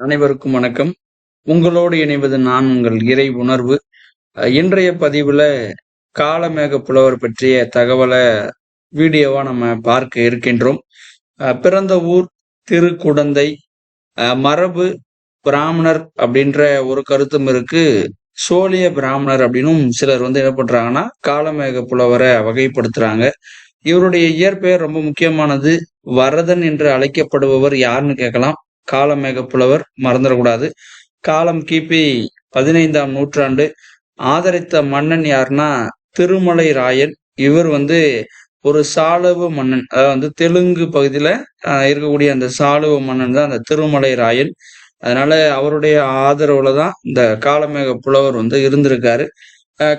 அனைவருக்கும் வணக்கம். உங்களோடு இணைவது நான் உங்கள் இறை உணர்வு. இன்றைய பதிவுல காலமேக புலவர் பற்றிய தகவலை வீடியோவா நம்ம பார்க்க இருக்கின்றோம். பிறந்த ஊர் திருக்குடந்தை மரபு பிராமணர் அப்படின்ற ஒரு கருத்தும் இருக்கு. சோழிய பிராமணர் அப்படின்னும் சிலர் வந்து என்ன பண்றாங்கன்னா காலமேக புலவரை வகைப்படுத்துறாங்க. இவருடைய இயற்பெயர் ரொம்ப முக்கியமானது வரதன் என்று அழைக்கப்படுபவர் யாருன்னு கேட்கலாம். காலமேக புலவர் மறந்துடக்கூடாது. காலம் கிபி பதினைந்தாம் நூற்றாண்டு. ஆதரித்த மன்னன் யாருன்னா திருமலை ராயன் இவர் வந்து ஒரு சாளுவ மன்னன். அதாவது வந்து தெலுங்கு பகுதியில இருக்கக்கூடிய அந்த சாலுவ மன்னன் தான் அந்த திருமலை ராயன் அதனால அவருடைய ஆதரவுல தான் இந்த காலமேக புலவர் வந்து இருந்திருக்காரு.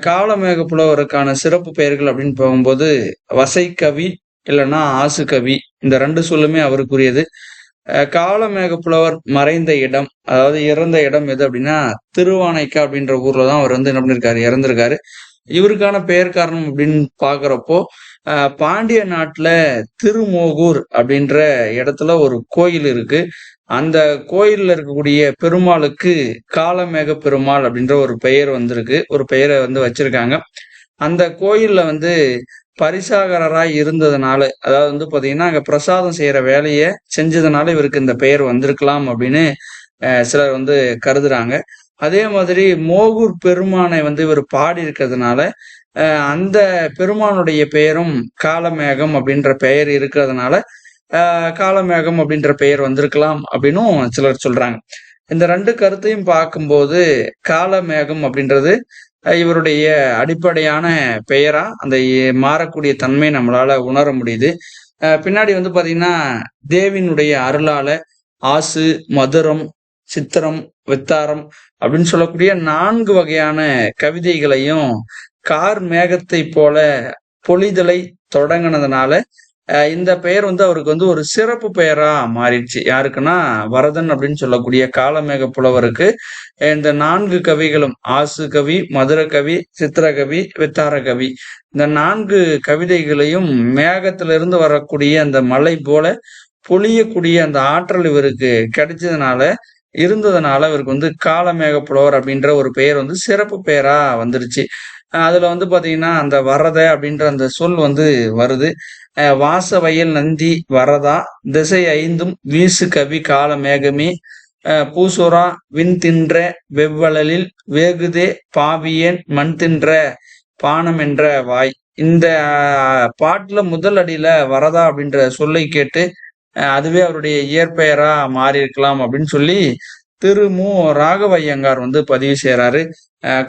காலமேக புலவருக்கான சிறப்பு பெயர்கள் அப்படின்னு போகும்போது வசைக்கவி இல்லைன்னா ஆசுகவி இந்த ரெண்டு சொல்லுமே அவருக்குரியது. காலமேக புலவர் மறைந்த இடம் அதாவது இறந்த இடம் எது அப்படின்னா திருவானைக்கா அப்படின்ற ஊர்ல தான் அவர் வந்து என்ன பண்ணிருக்காரு இறந்திருக்காரு. இவருக்கான பெயர் காரணம் அப்படின்னு பாக்குறப்போ பாண்டிய நாட்டுல திருமோகூர் அப்படின்ற இடத்துல ஒரு கோயில் இருக்கு. அந்த கோயில்ல இருக்கக்கூடிய பெருமாளுக்கு காலமேக பெருமாள் அப்படின்ற ஒரு பெயர் வந்திருக்கு ஒரு பெயரை வந்து வச்சிருக்காங்க. அந்த கோயில்ல வந்து பரிசாகரராய் இருந்ததுனால அதாவது வந்து பாத்தீங்கன்னா அங்க பிரசாதம் செய்யற வேலையை செஞ்சதுனால இவருக்கு இந்த பெயர் வந்திருக்கலாம் அப்படின்னு சிலர் வந்து கருதுறாங்க. அதே மாதிரி மோகூர் பெருமானை வந்து இவர் பாடி இருக்கிறதுனால அந்த பெருமானுடைய பெயரும் காலமேகம் அப்படின்ற பெயர் இருக்கிறதுனால காலமேகம் அப்படின்ற பெயர் வந்திருக்கலாம் அப்படின்னும் சிலர் சொல்றாங்க. இந்த ரெண்டு கருத்தையும் பார்க்கும்போது காலமேகம் அப்படின்றது இவருடைய அடிப்படையான பெயரா அந்த மாறக்கூடிய தன்மை நம்மளால உணர முடியுது. பின்னாடி வந்து பாத்தீங்கன்னா தேவினுடைய அருளால ஆசு மதுரம் சித்திரம் வித்தாரம் அப்படின்னு சொல்லக்கூடிய நான்கு வகையான கவிதைகளையும் கார் மேகத்தை போல பொழிதலை தொடங்கினதுனால இந்த பெயர் வந்து அவருக்கு வந்து ஒரு சிறப்பு பெயரா மாறிடுச்சு. யாருக்குன்னா வரதன் அப்படின்னு சொல்லக்கூடிய காலமேக புலவருக்கு இந்த நான்கு கவிகளும் ஆசு கவி மதுர கவி சித்திரகவி வித்தார கவி இந்த நான்கு கவிதைகளையும் மேகத்திலிருந்து வரக்கூடிய அந்த மலை போல பொழியக்கூடிய அந்த ஆற்றல் இவருக்கு கிடைச்சதுனால இருந்ததுனால இவருக்கு வந்து காலமேக புலவர் அப்படின்ற ஒரு பெயர் வந்து சிறப்பு பெயரா வந்துருச்சு. அதுல வந்து பாத்தீங்கன்னா அந்த வரத அப்படின்ற அந்த சொல் வந்து வருது. வாச வயல் நந்தி வரதா திசை ஐந்தும் வீசு கவி கால மேகமே. அஹ் பூசுரா விண் தின்ற வெவ்வளலில் வேகுதே பாவியன் மண் தின்ற பானம் என்ற வாய். இந்த பாட்டுல முதல் அடியில வரதா அப்படின்ற சொல்லை கேட்டு அதுவே அவருடைய இயற்பெயரா மாறி இருக்கலாம் அப்படின்னு சொல்லி திரு மு ராகவையங்கார் வந்து பதிவு செய்யறாரு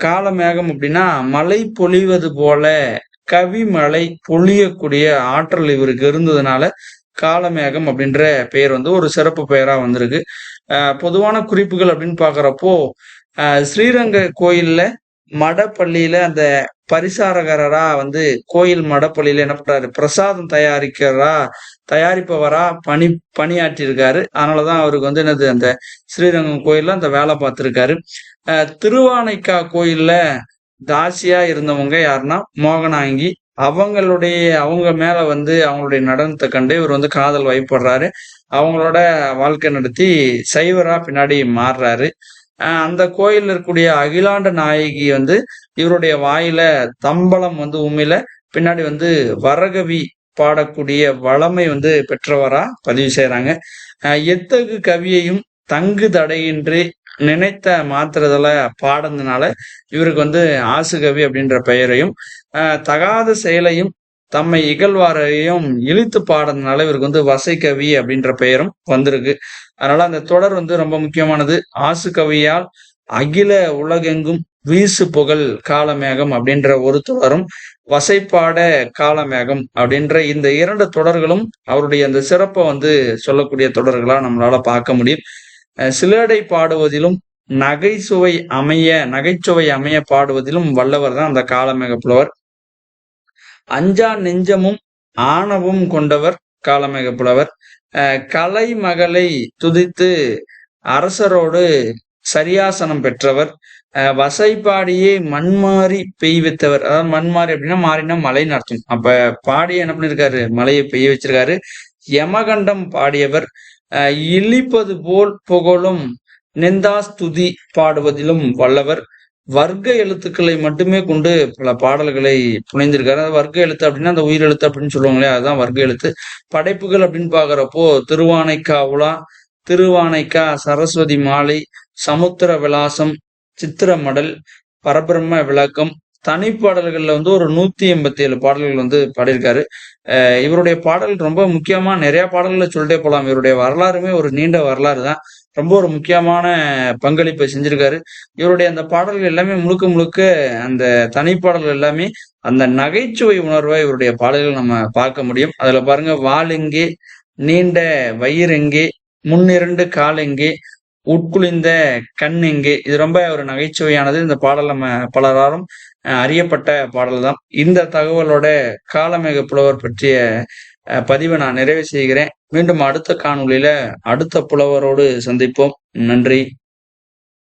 காலமேகம் அப்படின்னா மழை பொழிவது போல கவி மழை பொழியக்கூடிய ஆற்றல் இவருக்கு இருந்ததுனால காலமேகம் அப்படின்ற பெயர் வந்து ஒரு சிறப்பு பெயரா வந்திருக்கு. பொதுவான குறிப்புகள் அப்படின்னு பாக்குறப்போ ஸ்ரீரங்க கோயில்ல மடப்பள்ளியில அந்த பரிசாரகரா வந்து கோயில் மடப்பள்ளியில என்ன பண்றாரு? பிரசாதம் தயாரிக்கிறா தயாரிப்பவரா பணி பணியாற்றியிருக்காரு. அதனாலதான் அவருக்கு வந்து என்னது அந்த ஸ்ரீரங்கம் கோயில்ல அந்த வேலை பார்த்திருக்காரு. திருவானைக்கா கோயில்ல தாசியா இருந்தவங்க யாருன்னா மோகனாங்கி. அவங்களுடைய அவங்க மேல வந்து அவங்களுடைய நடனத்தை கண்டு இவர் வந்து காதல் வயப்படுறாரு. அவங்களோட வாழ்க்கை நடத்தி சைவரா பின்னாடி மாறுறாரு. அந்த கோயில் இருக்கக்கூடிய அகிலாண்ட நாயகி வந்து இவருடைய வாயில தம்பளம் வந்து உண்மையில பின்னாடி வந்து வரகவி பாடக்கூடிய வளமை வந்து பெற்றவரா பதிவு செய்யறாங்க எத்தகு கவியையும் தங்கு தடையின்றி நினைத்த மாத்திரத்துல பாடுனதுனால இவருக்கு வந்து ஆசுகவி அப்படின்ற பெயரையும் தகாத செயலையும் தம்மை இகழ்வாரையும் இழித்து பாடுறதுனால இவருக்கு வந்து வசைக்கவி அப்படின்ற பெயரும் வந்திருக்கு. அதனால அந்த தொடர் வந்து ரொம்ப முக்கியமானது. ஆசு கவியால் அகில உலகெங்கும் வீசு புகழ் காலமேகம் அப்படின்ற ஒரு தொடரும் வசைப்பாட காலமேகம் அப்படின்ற இந்த இரண்டு தொடர்களும் அவருடைய அந்த சிறப்பை வந்து சொல்லக்கூடிய தொடர்களா நம்மளால பார்க்க முடியும். சிலேடை பாடுவதிலும் நகைச்சுவை அமைய நகைச்சுவை அமைய பாடுவதிலும் வல்லவர் தான் அந்த காலமேக புலவர். அஞ்சா நெஞ்சமும் ஆணவும் கொண்டவர் காலமேக புலவர் கலை மகளை துதித்து அரசரோடு சரியாசனம் பெற்றவர். வசைப்பாடியே மண்மாறி பெய்வித்தவர் அதாவது மண்மாறி அப்படின்னா மாறினா மலை அர்த்தம் அப்ப பாடிய என்ன பண்ணிருக்காரு? மலையை பெய்ய வச்சிருக்காரு. யமகண்டம் பாடியவர். இழிப்பது போல் புகழும் நெந்தாஸ்துதி பாடுவதிலும் வல்லவர். வர்க்க எழுத்துக்களை மட்டுமே கொண்டு பல பாடல்களை புனைந்திருக்காரு. அது வர்க்க எழுத்து அப்படின்னா அந்த உயிர் எழுத்து அப்படின்னு சொல்லுவாங்களே அதுதான் வர்க்க எழுத்து. படைப்புகள் அப்படின்னு பாக்குறப்போ திருவானைக்கா உலா திருவானைக்கா சரஸ்வதி மாலை சமுத்திர விலாசம் சித்திரமடல் பரபிரம்ம விளக்கம் தனிப்பாடல்களில் வந்து ஒரு நூத்தி எண்பத்தி ஏழு பாடல்கள் வந்து பாடியிருக்காரு. இவருடைய பாடல் ரொம்ப முக்கியமா நிறைய பாடல்களை சொல்லிட்டே போலாம். இவருடைய வரலாறுமே ஒரு நீண்ட வரலாறு தான். ரொம்ப ஒரு முக்கியமான பங்களிப்பை செஞ்சிருக்காரு. இவருடைய அந்த பாடல்கள் எல்லாமே முழுக்க முழுக்க அந்த தனிப்பாடல்கள் எல்லாமே அந்த நகைச்சுவை உணர்வை இவருடைய பாடல்கள் நம்ம பார்க்க முடியும். அதுல பாருங்க வால் எங்கே நீண்ட வயிறு எங்கே முன்னிரண்டு கால் எங்கே உட்குளிந்த கண் எங்கே இது ரொம்ப ஒரு நகைச்சுவையானது. இந்த பாடல் நம்ம பலராலும் அறியப்பட்ட பாடல் தான். இந்த தகவலோட காலமேக புலவர் பற்றிய பதிவை நான் நிறைவு செய்கிறேன். மீண்டும் அடுத்த காணொலியில அடுத்த புலவரோடு சந்திப்போம். நன்றி.